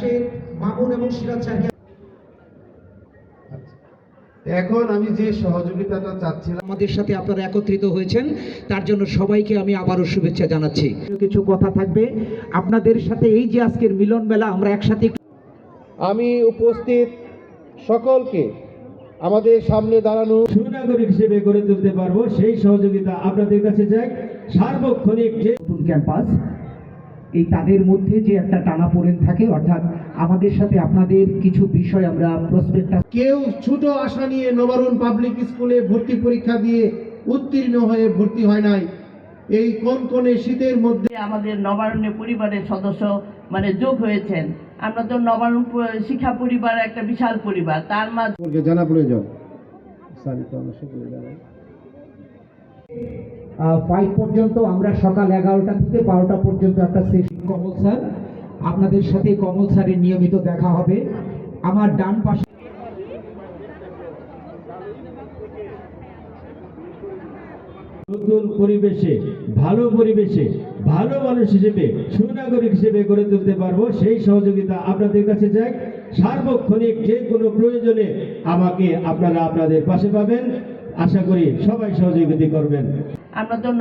রাশেদ মামুন এবং সিরাজ সাহিয়া আচ্ছা। এখন আমি যে সহযোগিতাটা চাচ্ছিলাম আমাদের সাথে আপনারা একত্রিত হয়েছেন তার জন্য সবাইকে আমি আবারও শুভেচ্ছা জানাচ্ছি। কিছু কথা থাকবে। আপনাদের সাথে এই যে আজকের মিলন মেলা আমরা একসাথে আমি উপস্থিত সকলকে আমাদের সামনে দাঁড়ানো সুনাগরিক হিসেবে গড়ে তুলতে পারব। সেই সহযোগিতা আপনাদের কাছে যাক। সার্বক্ষণিক যে ক্যাম্পাস এই তাদের মধ্যে যে একটা টানাপোড়েন থাকে অর্থাৎ আমাদের সাথে আপনাদের কিছু বিষয় আমরা প্রসপেক্টাস কেউ ছোট আশা নিয়ে নবারুণ পাবলিক স্কুলে ভর্তি পরীক্ষা দিয়ে উত্তীর্ণ হয়ে ভর্তি হয় নাই। এই কোন কোনে শীতের মধ্যে আমাদের নবারণ্য পরিবারের সদস্য মানে যোগ হয়েছেন। আমরা তো নবারণ শিক্ষা পরিবার একটা বিশাল পরিবার তার মাঝে জানা প্রয়োজন। ফাইভ পর্যন্ত, আমরা সকাল এগারোটা থেকে বারোটা পর্যন্ত একটা সেশন কমল স্যার। আপনাদের সাথে কমল স্যারের নিয়মিত দেখা হবে। আমার ডান পাশে নতুন পরিবেশে, ভালো পরিবেশে, ভালো মানুষ হিসেবে, সুনাগরিক হিসেবে গড়ে তুলতে পারব। সেই সহযোগিতা আপনাদের কাছে চাই। সার্বক্ষণিক যে কোনো প্রয়োজনে আমাকে আপনারা আপনাদের পাশে পাবেন। আশা করি সবাই সহযোগিতা করবেন। আমরা তো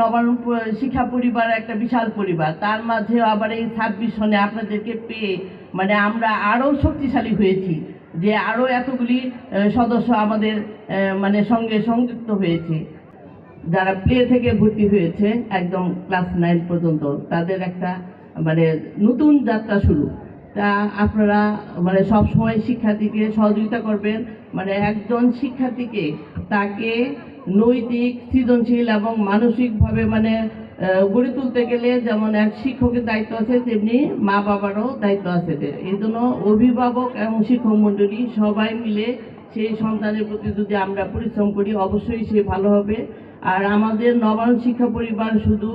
প- শিক্ষা পরিবার একটা বিশাল পরিবার। তার মাঝে আবার এই ছাব্বিশ সনে আপনাদেরকে পেয়ে মানে আমরা আরও শক্তিশালী হয়েছি, যে আরও এতগুলি সদস্য আমাদের মানে সঙ্গে সংযুক্ত হয়েছে। যারা প্লে থেকে ভর্তি হয়েছে, একদম ক্লাস নাইন পর্যন্ত, তাদের একটা মানে নতুন যাত্রা শুরু। তা আপনারা মানে সব সময় শিক্ষার্থীকে সহযোগিতা করবেন। মানে একজন শিক্ষার্থীকে তাকে নৈতিক, সৃজনশীল এবং মানসিকভাবে মানে গড়ে তুলতে গেলে যেমন এক শিক্ষকের দায়িত্ব আছে, তেমনি মা বাবারও দায়িত্ব আছে। এই জন্য অভিভাবক এবং শিক্ষক মণ্ডলী সবাই মিলে সেই সন্তানের প্রতি যদি আমরা পরিশ্রম করি, অবশ্যই সে ভালো হবে। আর আমাদের নবায়ন শিক্ষা পরিবার শুধু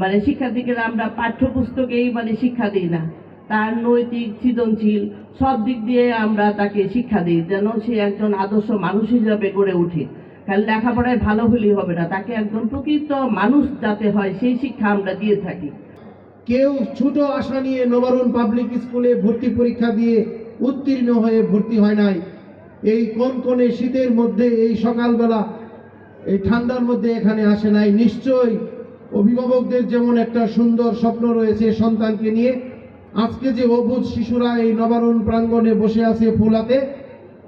মানে শিক্ষার্থীকে আমরা পাঠ্যপুস্তকেই মানে শিক্ষা দিই না। তার নৈতিক সৃজনশীল, সব দিক দিয়ে আমরা তাকে শিক্ষা দিই, যেন সে একজন আদর্শ মানুষ হিসাবে গড়ে ওঠে খালি লেখাপড়ায় ভালো হলেই হবে না, তাকে একজন প্রকৃত মানুষ যাতে হয়, সেই শিক্ষা আমরা দিয়ে থাকি। কেউ ছোট আশা নিয়ে নবারুণ পাবলিক স্কুলে ভর্তি পরীক্ষা দিয়ে উত্তীর্ণ হয়ে ভর্তি হয় নাই। এই কোন কোনে শীতের মধ্যে, এই সকালবেলা, এই ঠান্ডার মধ্যে এখানে আসে নাই। নিশ্চয়ই অভিভাবকদের যেমন একটা সুন্দর স্বপ্ন রয়েছে সন্তানকে নিয়ে আজকে যে অবুধ শিশুরা এই নবারুণ প্রাঙ্গণে বসে আছে ফুলাতে,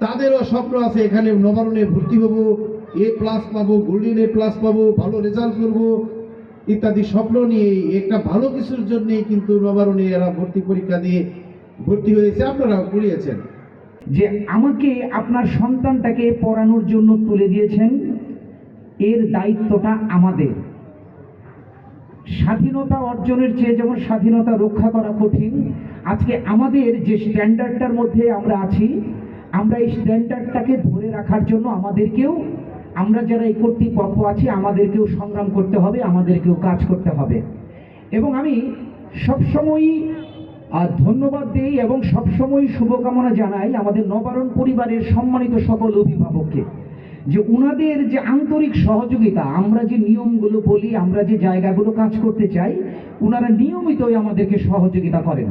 তাদেরও স্বপ্ন আছে এখানে নবারুণে ভর্তি হব, এ প্লাস পাবো গোল্ডেন এ প্লাস পাবো, ভালো রেজাল্ট করব, ইত্যাদি স্বপ্ন নিয়ে একটা ভালো কিছুর জন্যই কিন্তু নবারণে এরা ভর্তি পরীক্ষা দিয়ে ভর্তি হয়েছে, আপনারাও পড়িয়েছেন। যে আমাকে আপনার সন্তানটাকে পড়ানোর জন্য তুলে দিয়েছেন, এর দায়িত্বটা আমাদের। স্বাধীনতা অর্জনের চেয়ে যেমন স্বাধীনতা রক্ষা করা কঠিন, আজকে আমাদের যে স্ট্যান্ডার্ডটার মধ্যে আমরা আছি, আমরা এই স্ট্যান্ডার্ডটাকে ধরে রাখার জন্য আমাদেরকেও, আমরা যারা এই কর্তৃপক্ষ আছি, আমাদেরকেও সংগ্রাম করতে হবে, আমাদেরকেও কাজ করতে হবে। এবং আমি সবসময়ই ধন্যবাদ দিই এবং সবসময় শুভকামনা জানাই আমাদের নবারণ পরিবারের সম্মানিত সকল অভিভাবককে। যে ওনাদের যে আন্তরিক সহযোগিতা, আমরা যে নিয়মগুলো বলি, আমরা যে জায়গাগুলো কাজ করতে চাই ওনারা নিয়মিতই আমাদেরকে সহযোগিতা করেন।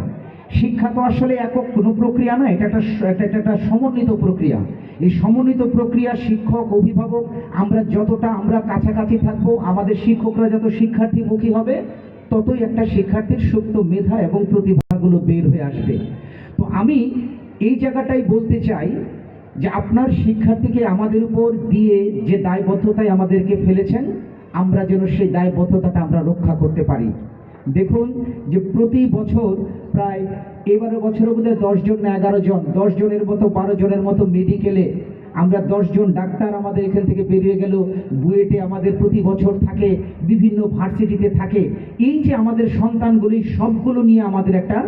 শিক্ষা তো আসলে একক কোনো প্রক্রিয়া একটা এটা একটা- একটা সমন্বিত প্রক্রিয়া। এই সমন্বিত প্রক্রিয়া শিক্ষক, অভিভাবক, আমরা যতটা আমরা কাছাকাছি থাকব, আমাদের শিক্ষকরা যত শিক্ষার্থীমুখী হবে, ততই একটা শিক্ষার্থীর সুপ্ত মেধা এবং প্রতিভাগুলো বের হয়ে আসবে। তো আমি এই জায়গাটাই বলতে চাই যে আপনার শিক্ষার্থীকে আমাদের উপর দিয়ে যে দায়বদ্ধতায় আমাদেরকে ফেলেছেন, আমরা যেন সেই দায়বদ্ধতাটা আমরা রক্ষা করতে পারি। দেখুন যে প্রতি বছর প্রায় এবারে বছরের মধ্যে দশজন না এগারো জন দশ জনের মতো, বারো জনের মতো মেডিকেলে আমরা দশজন ডাক্তার আমাদের এখান থেকে বেরিয়ে গেল, বুয়েটে আমাদের প্রতি বছর থাকে, বিভিন্ন ভার্সিটিতে থাকে। এই যে আমাদের সন্তানগুলি সবগুলো নিয়ে আমাদের একটা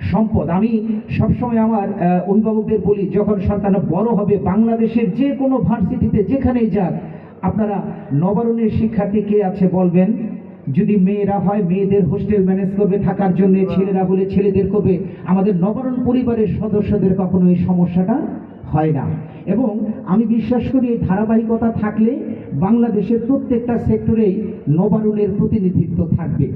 সম্পদ। আমি সবসময় আমার অভিভাবকদের বলি যখন সন্তান বড় হবে বাংলাদেশের যে কোনো ভার্সিটিতে যেখানেই যাক আপনারা নবারণের শিক্ষার্থী কে আছে বলবেন? যদি মেয়েরা হয় মেয়েদের হোস্টেল ম্যানেজ করবে থাকার জন্য ছেলেরা বলে ছেলেদের করবে। আমাদের নবারণ পরিবারের সদস্যদের কখনো এই সমস্যাটা হয় না। এবং আমি বিশ্বাস করি এই ধারাবাহিকতা থাকলে বাংলাদেশের প্রত্যেকটা সেক্টরেই নবারণের প্রতিনিধিত্ব থাকবে।